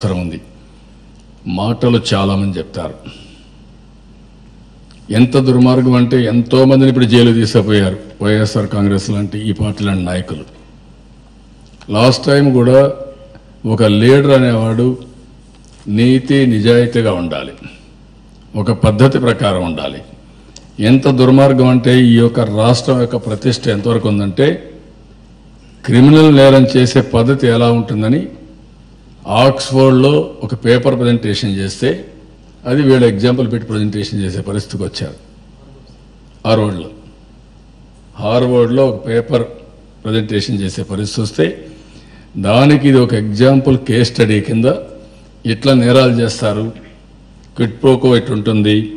అవసరం ఉంది. మాటలు చాలామంది చెప్తారు. ఎంత దుర్మార్గం అంటే ఎంతోమందిని ఇప్పుడు జైలు తీసుకుపోయారు వైఎస్ఆర్ కాంగ్రెస్ లాంటి ఈ పార్టీ లాంటి నాయకులు. లాస్ట్ టైం కూడా ఒక లీడర్ అనేవాడు నీతి నిజాయితీగా ఉండాలి. ఒక పద్ధతి ప్రకారం ఉండాలి. ఎంత దుర్మార్గం అంటే ఈ యొక్క రాష్ట్రం యొక్క ప్రతిష్ట ఎంతవరకు ఉందంటే క్రిమినల్ నేరం చేసే పద్ధతి ఎలా ఉంటుందని ఆక్స్ఫోర్డ్లో ఒక పేపర్ ప్రజెంటేషన్ చేస్తే అది వీళ్ళు ఎగ్జాంపుల్ పెట్టి ప్రజెంటేషన్ చేసే పరిస్థితికి వచ్చారు. హార్వర్డ్లో. హార్వర్డ్లో ఒక పేపర్ ప్రజెంటేషన్ చేసే పరిస్థితి వస్తే దానికి ఇది ఒక ఎగ్జాంపుల్ కేస్ స్టడీ కింద ఇట్లా నేరాలు చేస్తారు క్విట్ ప్రోకో ఉంటుంది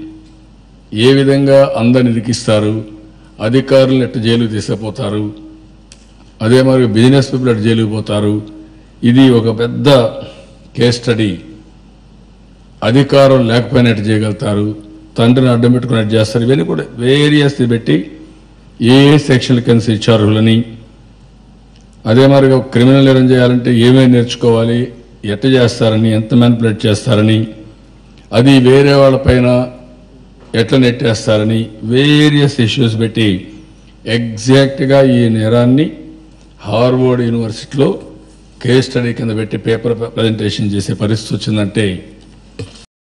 ఏ విధంగా అందరిని ఇరికిస్తారు అధికారులు ఎట్టు జైలు తీసుకుపోతారు అదే మరి బిజినెస్ పీపుల్ అటు జైలుకు పోతారు ఇది ఒక పెద్ద కేస్ స్టడీ అధికారం లేకపోయినట్టు చేయగలుగుతారు? తండ్రిని అడ్డం పెట్టుకున్నట్టు చేస్తారు? ఇవన్నీ కూడా వేరియస్ పెట్టి ఏ ఏ సెక్షన్ కింద శిక్షార్హులని అదే మరిగా క్రిమినల్ నేరం చేయాలంటే ఏమేమి నేర్చుకోవాలి? ఎట్ట చేస్తారని? ఎంత మ్యానిపులేట్ చేస్తారని? అది వేరే వాళ్ళపైన ఎట్లా నెట్టేస్తారని వేరియస్ ఇష్యూస్ పెట్టి ఎగ్జాక్ట్గా ఈ నేరాన్ని హార్వర్డ్ యూనివర్సిటీలో కేస్ స్టడీ కింద పెట్టి పేపర్ ప్రజెంటేషన్ చేసే పరిస్థితి వచ్చిందంటే